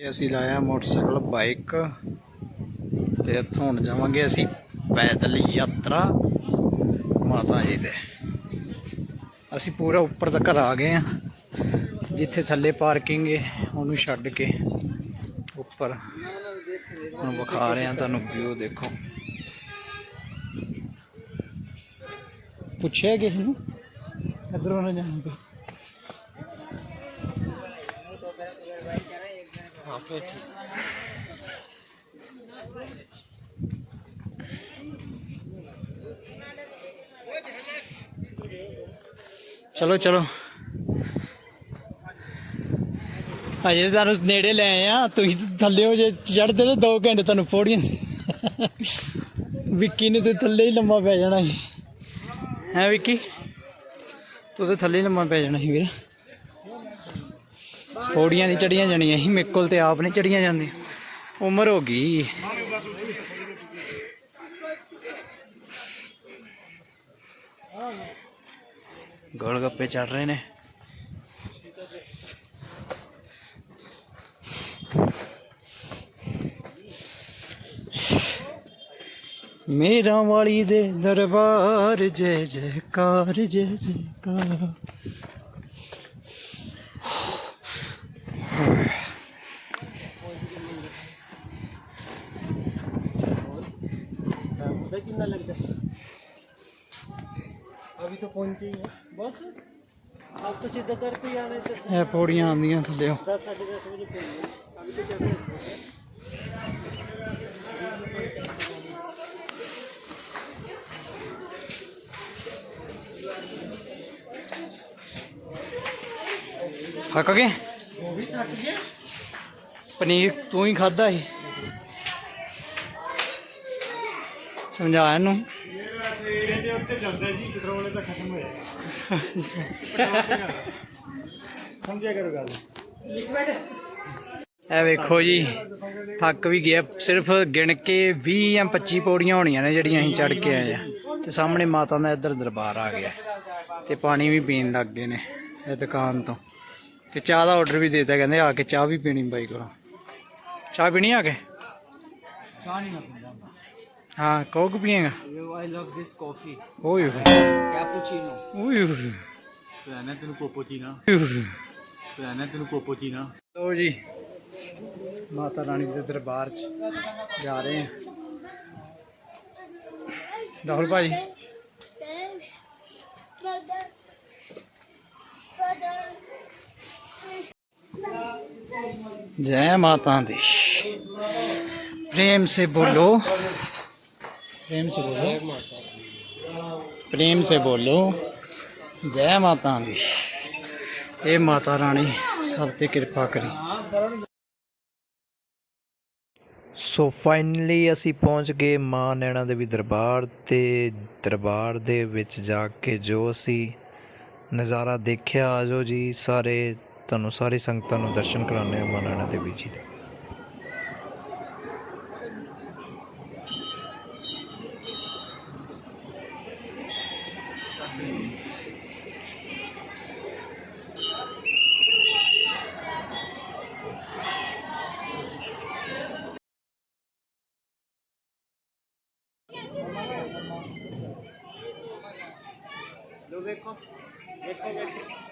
ਇਹ ਅਸੀਂ ਲਾਇਆ ਮੋਟਰਸਾਈਕਲ, ਬਾਈਕ ਤੇ ਇੱਥੋਂ ਹੁਣ ਜਾਵਾਂਗੇ ਅਸੀਂ ਪੈਦਲ ਯਾਤਰਾ ਮਾਤਾ ਜੀ ਦੇ। ਅਸੀਂ ਪੂਰਾ ਉੱਪਰ ਤੱਕ ਆ ਗਏ ਆ ਜਿੱਥੇ ਥੱਲੇ ਪਾਰਕਿੰਗ ਹੈ, ਉਹਨੂੰ ਛੱਡ ਕੇ ਉੱਪਰ। ਹੁਣ ਵਿਖਾ ਰਹੇ ਆ ਤੁਹਾਨੂੰ ਵਿਊ ਦੇਖੋ। ਪੁੱਛਿਆ ਕਿਸੇ ਨੂੰ? ਇਧਰੋਂ ਨਾ ਜਾਣਾ ਚਲੋ ਚਲੋ। ਅਜੇ ਤੁਹਾਨੂੰ ਨੇੜੇ ਲੈ ਆਏ ਆ। ਤੁਸੀਂ ਥੱਲੇ ਹੋ ਜੇ ਚੜਦੇ ਨੇ 2 ਘੰਟੇ ਤੁਹਾਨੂੰ ਪੌੜੀਆਂ ਵਿੱਕੀ ਨੇ ਤੇ ਥੱਲੇ ਹੀ ਲੰਮਾ ਪੈ ਜਾਣਾ ਸੀ। ਹੈ, ਵਿੱਕੀ? ਤੂੰ ਤੇ ਥੱਲੇ ਹੀ ਲੰਮਾ ਪੈ ਜਾਣਾ ਸੀ ਵੀਰ। ਪੌੜੀਆਂ ਨਹੀਂ ਚੜੀਆਂ ਜਾਣੀਆਂ ਸੀ, ਮੇਰੇ ਕੋਲ ਤੇ ਆਪ ਨਹੀਂ ਚੜੀਆਂ ਜਾਂਦੀਆਂ। ਉਮਰ ਹੋ ਗਈ। ਗੋਲ ਗੱਪੇ ਚੱਲ ਰਹੇ ਨੇ। ਮੇਰਾ ਵਾਲੀ ਦੇ ਦਰਬਾਰ, ਜੈ ਜੈਕਾਰ ਜੈ ਜੈਕਾਰ। कितना लगता है अभी तो पहुंचे ही हैं बस आप तो सीधा करके ही आने से ਇਹ ਪੌੜੀਆਂ ਆਉਂਦੀਆਂ ਥੱਲੇੋਂ दस साढ़े दस बजे पहुंचे अभी तो कैसे ਥੱਕ ਗਏ वो भी थक गया ਪਨੀਰ ਤੂੰ ਹੀ ਖਾਦਾ ਸੀ ਸਮਝਾ ਇਹਨੂੰ। ਇਹਦੇ ਉੱਤੇ ਜਾਂਦਾ ਜੀ ਪੈਟਰੋਲ ਤਾਂ ਖਤਮ ਹੋਇਆ ਸਮਝਿਆ ਕਰੋ ਗੱਲ ਲਿਕਵਿਡ ਇਹ ਵੇਖੋ ਜੀ ਥੱਕ ਵੀ ਗਿਆ। ਸਿਰਫ ਗਿਣ ਕੇ 20 ਜਾਂ 25 ਪੌੜੀਆਂ ਹੋਣੀਆਂ ਨੇ ਜਿਹੜੀਆਂ ਅਸੀਂ ਚੜ ਕੇ ਆਏ ਆ। ਤੇ ਸਾਹਮਣੇ ਮਾਤਾ ਦਾ ਇੱਧਰ ਦਰਬਾਰ ਆ ਗਿਆ। ਤੇ ਪਾਣੀ ਵੀ ਪੀਣ ਲੱਗ ਗਏ ਨੇ ਇਹ ਦੁਕਾਨ ਤੋਂ। ਤੇ ਚਾਹ ਦਾ ਆਰਡਰ ਵੀ ਦੇਤਾ ਕਹਿੰਦੇ ਆ ਕੇ ਚਾਹ ਵੀ ਪੀਣੀ ਬਾਈ ਕੋਲੋਂ। ਚਾਹ ਪੀਣੀ ਆ ਕੇ? ਚਾਹ ਨਹੀਂ ਪੀਂਦਾ। ਹਾਂ ਕੋਕ ਪੀਏਗਾ ਆਈ ਲਵ ਦਿਸ ਕਾਫੀ ਓਏ ਹੋਏ ਕੈਪੂਚੀਨੋ ਓਏ ਹੋਏ ਫਲਾਣਾ ਤੈਨੂੰ ਕੋਪੋਚੀਨਾ ਓਏ ਹੋਏ। ਫਲਾਣਾ ਤੈਨੂੰ ਕੋਪੋਚੀਨਾ ਲੋ ਜੀ ਮਾਤਾ ਰਾਣੀ ਦੇ ਦਰਬਾਰ 'ਚ ਜਾ ਰਹੇ ਹਾਂ ਰਾਹੁਲ ਭਾਜੀ Brother. Brother. जय माता दी प्रेम से बोलो प्रेम से बोलो प्रेम से बोलो जय माता दी ਇਹ ਮਾਤਾ ਰਾਣੀ ਸਭ ਤੇ ਕਿਰਪਾ ਕਰੀ ਸੋ ਫਾਈਨਲੀ ਅਸੀਂ ਪਹੁੰਚ ਗਏ ਮਾਂ ਨੈਣਾ ਦੇਵੀ ਦਰਬਾਰ ਤੇ ਦਰਬਾਰ ਦੇ ਵਿੱਚ ਜਾ ਕੇ ਜੋ ਅਸੀਂ ਨਜ਼ਾਰਾ ਦੇਖਿਆ ਆਜੋ ਜੀ ਸਾਰੇ ਤੁਹਾਨੂੰ ਸਾਰੀ ਸੰਗਤਾਂ ਨੂੰ ਦਰਸ਼ਨ ਕਰਾਉਂਦੇ ਹਾਂ ਮਾਂ ਨੈਣਾ ਦੇਵੀ ਜੀ ਦੇ ਲੋ ਦੇਖੋ ਦੇਖੋ ਦੇਖੋ।